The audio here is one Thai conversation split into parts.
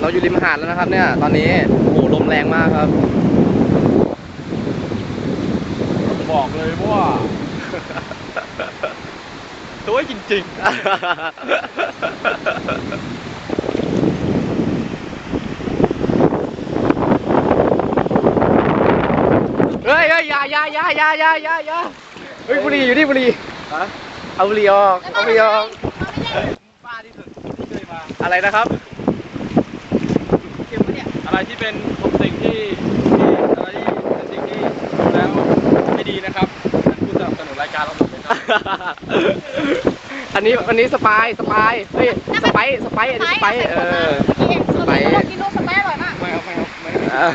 เราอยู่ริมหาดแล้วนะครับ เนี่ย ตอนนี้โอ้โหลมแรงมากครับ บอกเลยว่าตัวจริงเฮ้ยเฮ้ยอยาอยาอยาอยาอยาอยาอยาเฮ้ยบุหรี่อยู่นี่บุหรี่ๆฮะเอาบุหรี่ออกเอาบุหรี่ออกบ้าที่สุดที่เคยมาอะไรนะครับเก็บวะเนี่ย อะไรที่เป็นสิ่งที่ที่อะไรที่เป็นสิ่งที่แล้วไม่ดีนะครับท่านผู้สนับสนุนรายการเราหมดเลยครับอันนี้อันนี้สปายสปายเฮ้ยสไปซ์สไปซ์อันนี้สไปซ์เออสไปซ์เขาบอกกินลูกสไปซ์อร่อยมากไม่ครับไม่ครับไม่ครับ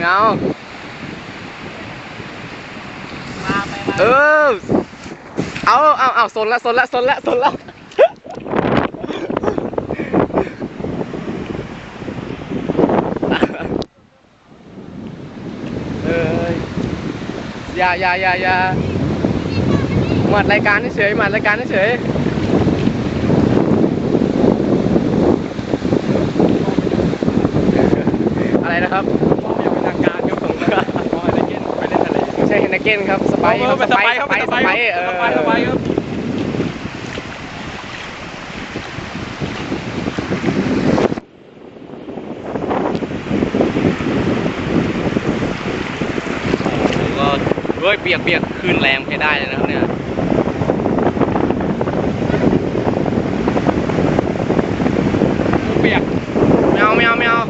เงามาไปมาเออ เอาเอาเอาสนละสนละสนละสนละเอยอย่าอย่าอย่าอย่าหมัดรายการเฉยหมัดรายการเฉยอะไรนะครับ ช่เฮนเกนครับสไปซ์ครับเป็นสไปซ์ครับสไปเป็นซ์สสไปไปซ์ซ์เอครับอสไปซ์สไปซ์ครับก็เฮ้ยเปียกเปียกคลื่นแรงใช้ได้เลยนะครับเนี่ยเปียกไม่เอาไม่เอาไม่เอา